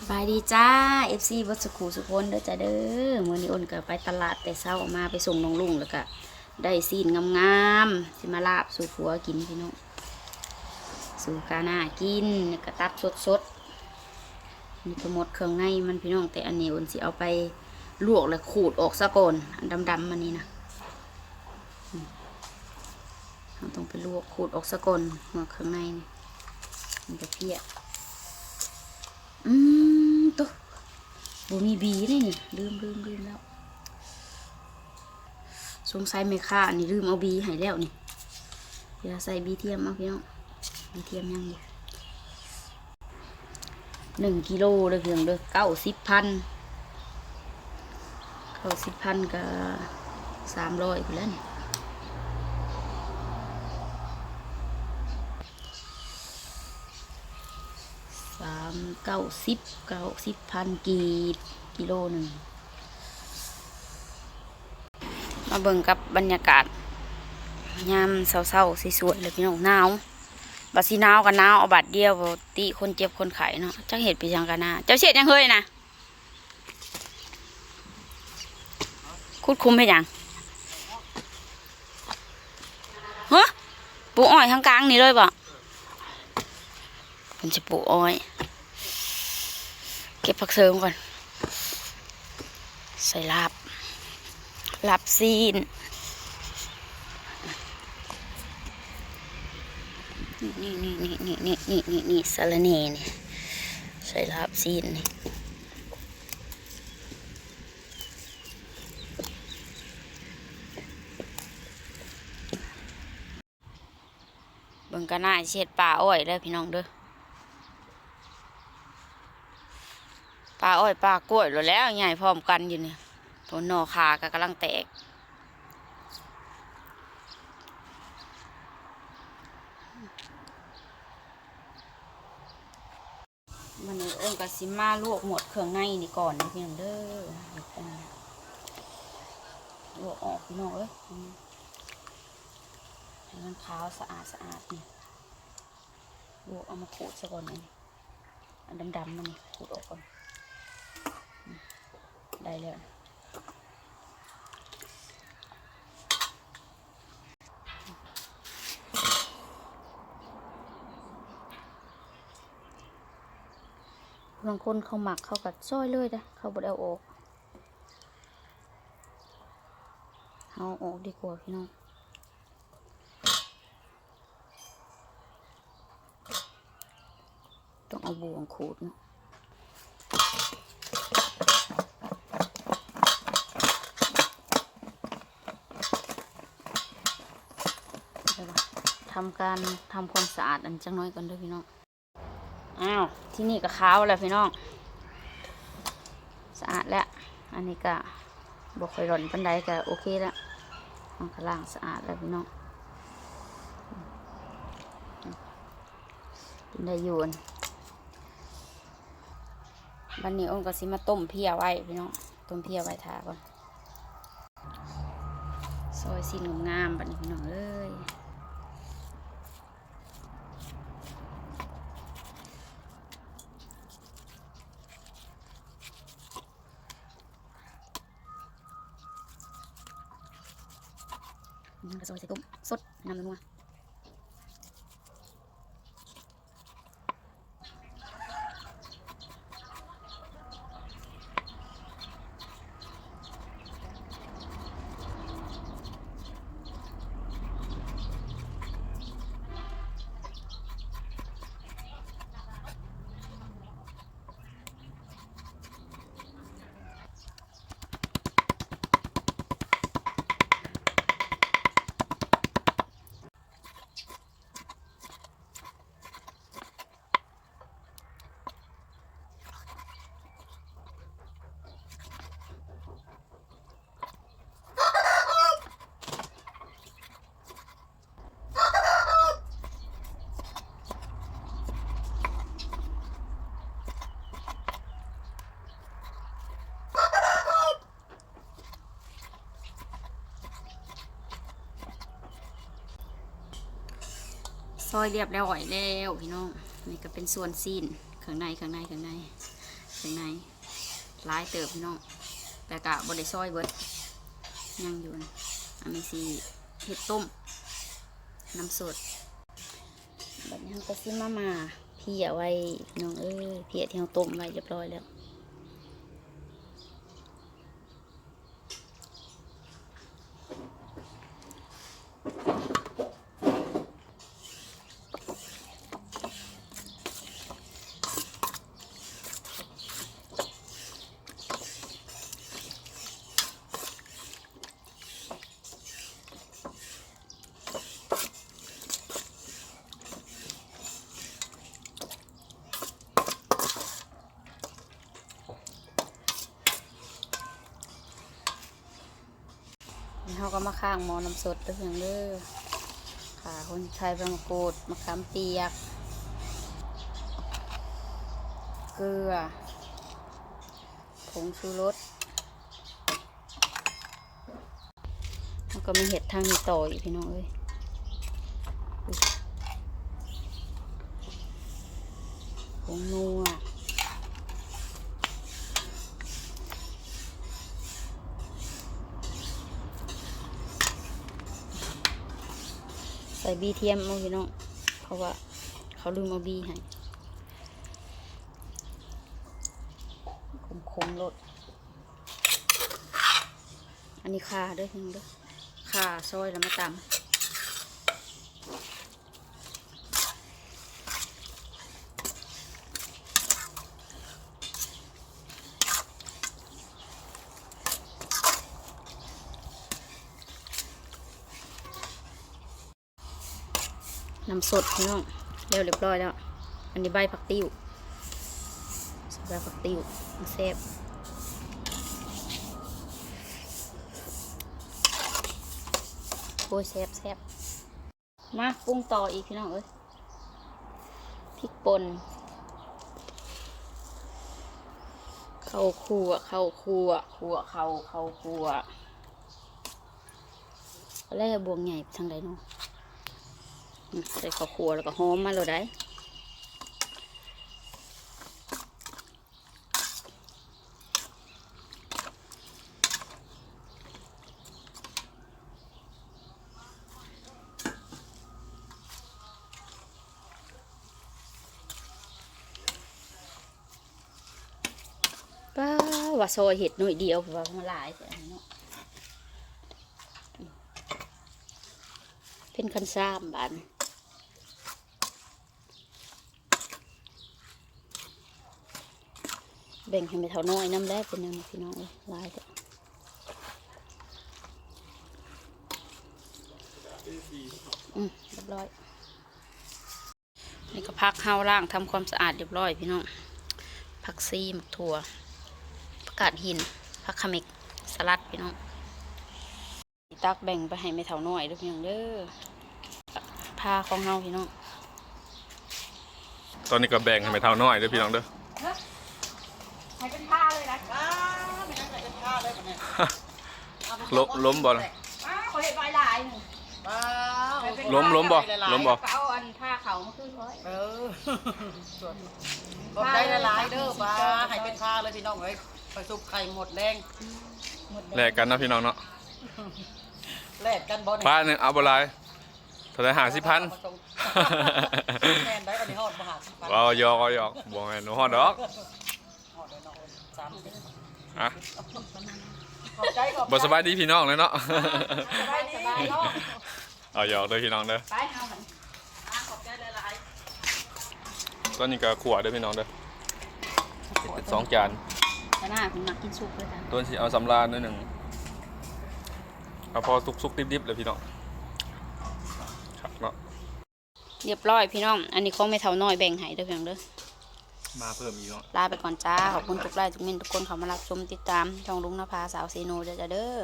สบายดีจ้า FC วัดสุขูสุพนเด้อจ้าเด้อมื้อนี้อ้นก็ไปตลาดแต่เช้าออกมาไปส่งน้องลุงแล้วก็ได้ซีนงามๆสิมาลาบสู่ผัวกินพี่น้องสู่กาหน้ากินแล้วก็ตับสดๆนี่ก็หมดเครื่องในมันพี่น้องแต่อันนี้อ้นสิเอาไปลวกแล้วขูดออกซะก่อนอันดำๆมันนี่นะเราต้องไปลวกขูดออกซะก่อนหัวเครื่องในนี่มันจะเพี้ยอืม ตัวบ่มีบีเลยนี่ลืมลืมลืมแล้ว สงสัยไม่ค่าอันนี้ลืมเอาบีให้แล้วนี่เดี๋ยวใส่บีเทียมเอาพี่น้องบีเทียมยังอยู่หนึ่งกิโลเลยเพียงเด้อเก้าสิบพันเก้าสิบพันก็สามร้อยไปแล้วนี่ สาม เก้าสิบเก้าสิบพันกีบกิโลหนึ่ง มาเบิ่งกับบรรยากาศยามเศร้าๆสวยๆเลยพี่น้องหนาวบัดสีหนาวกันหนาวเอาบัดเดียวติคนเจ็บคนไข้เนาะจักเห็ดไปยังกันนะเจ้าเช็ดยังเฮยนะคุดคุมให้ยังฮะปูอ้อยทางกลางนี่เลยบ่มันจะปูอ้อย ก็บผักเสริมก่อน ใส่ลาบ ลาบซีนนี่นี่นี่นี่นี่นี่นี่นี่สารเน่นี่ใส่ลาบซีนนี่เบิ่งกันหน้าเช็ดป่าอ้อยเด้อพี่น้องเด้อ ปลาอ้อยปลากล้วยหมดแล้วใหญ่พร้อมกันอยู่เนี่ยตัวหน่อขาก็กำลังแตกมันนี้เอิ้งกับซิมาลวกหมดเครื่องในนี่ก่อนนะพี่น้องเด้อลวกออกพี่น้องเอ้ยให้มันขาวสะอาดสะอาดนี่ลวกเอามาขูดซะก่อนนี่ดำๆมันนี่ขูดออกก่อน ได้แล้วบางคนเขาหมักเขากัดซอยเลยนะเขาบดเอาออกเอาออกดีกว่าพี่น้องต้องเอาบ่วงขูดเนาะ เดี๋ยวก่อน ทำการทำความสะอาดอันจังน้อยก่อนเด้วยพี่น้อง อ้าว ที่นี่ก็ขาวแล้วพี่น้อง สะอาดแล้ว อันนี้ก็บกค่อยร่อนปันไดก็โอเคแล้วห้องข้างล่างสะอาดแล้วพี่น้องกินได้อยู่อันบันนี้อ้นก็สิมาต้มเพียไว้พี่น้อง ต้มเพียไว้ทาก่อนซอยสีงามๆบัดนี้พี่น้องเอ้ย luôn mà อยเรียบแล้วอ่อยแล้วพี่น้องนี่ก็เป็นส่วนซีนข้างในข้างในข้างในข้างในลายเติบพี่น้องแต่กะบไดซอยเบิดยังอยู่นะอันนี้สีเห็ดต้มน้ำสดแบบนี้เราก็ซิมามาเพียไว้น้องเอ้ยเพียที่เราต้มไว้เรียบร้อยแล้ว นี่ เขาก็มาข้างหมอน้ำสดเด้อเพียงเด้อค่ะคนไทยใบมะกรูดมะขามเปียก เกลือ ผงชูรสแล้วก็มีเห็ดทางนี้ต่ออีกพี่น้องเอ้ยผงนัว ส่บีเทียมเอาพี่น้องเพราะว่าเขาลืมเอาบีให้คมคมรสอันนี้ขาด้วยพี่น้องด้วยขาซอยแล้วมาตำ น้ำสดพี่น้องเรียวเรียบร้อยแล้ว อันนี้ใบผักติ้วใบผักติ้วมันแซ่บโอ้ยแซ่บแซ่บมาปรุงต่ออีกพี่น้องเอ้ยพริกป่นข้าคั่วข้าคั่วคั่วข้าวข้าคั่วอะไรอะบวงใหญ่ทางใดเนาะอืม ใส่ข้าวคั่วแล้วก็หอมมาเลยได้ป้าว่าซอยเห็ดหน่อยเดียวเพราะว่ามันหลายแต่เนาะเป็นคันซ้ำบ้าน แบ่งให้ไปเท่าน้อยน้ำแรกเป็นยังพี่น้องเอ้ยลายแต่อืมเรียบร้อยนี่ก็พักข้าล่างทำความสะอาดเรียบร้อยพี่น้องผักซีมักถั่วผักกาดหินผักขมิกสลัดพี่น้องตักแบ่งไปให้ไม่เท่าน้อยด้วยพี่น้องเด้อผ้าของเฮาพี่น้องตอนนี้ก็แบ่งให้ไปเท่าน้อยเด้อพี่น้องเด้อ ให้เป็นผ้าเลยนะ อ้าวไม่นั่งแต่เป็นข้าวเลยปะเนี่ยล้มล้มบ่ล่ะอ้าวเขาเห็นใบลายหนึ่งว้าวล้มล้มบ่ล้มบ่ก็เอาอันผ้าเขามาขึ้นร้อยเออขอบใจละลายๆเด้อป้าให้เป็นข้าวเลยพี่น้องเอ้ยไปซุปไข่หมดแรงหมดแลกกันเนาะพี่น้องเนาะแลกกันบ่ป้าหนึ่งเอาบ่หลายเท่าไหร่หาสิพันแม่นได้อันนี้ฮอดบ่หาสิพันเอาหยอกเอาหยอกบ่แม่นหนูฮอดดอกฮอดเลยเนาะสามสิบ อะขอบใจขอบใจบ่สบายดีพี่น้องเลยเนาะ สบายดีเอาหยอกเด้อพี่น้องเด้อ ไปเอาหันอะขอบใจละลายตอนนี้ก็ขัวเด้อพี่น้องเด้อเป็นสองจานแต่หน้าคุณมากินซุปเลยจ้ะต้นสิเอาสำราญนิดหนึงเอาพอสุกๆดิบๆเลยพี่น้องครับเนาะ เรียบร้อยพี่น้อง อันนี้ของไม่เท่าน้อยแบ่งให้เด้อเพียงเด้อ มาเพิ่มอีกเนาะลาไปก่อนจ้า ขอบคุณทุกไลค์ทุกมินทุกคนเขามารับชมติดตามช่องลุงนภาสาวเซโนเด้อจ้าเด้อ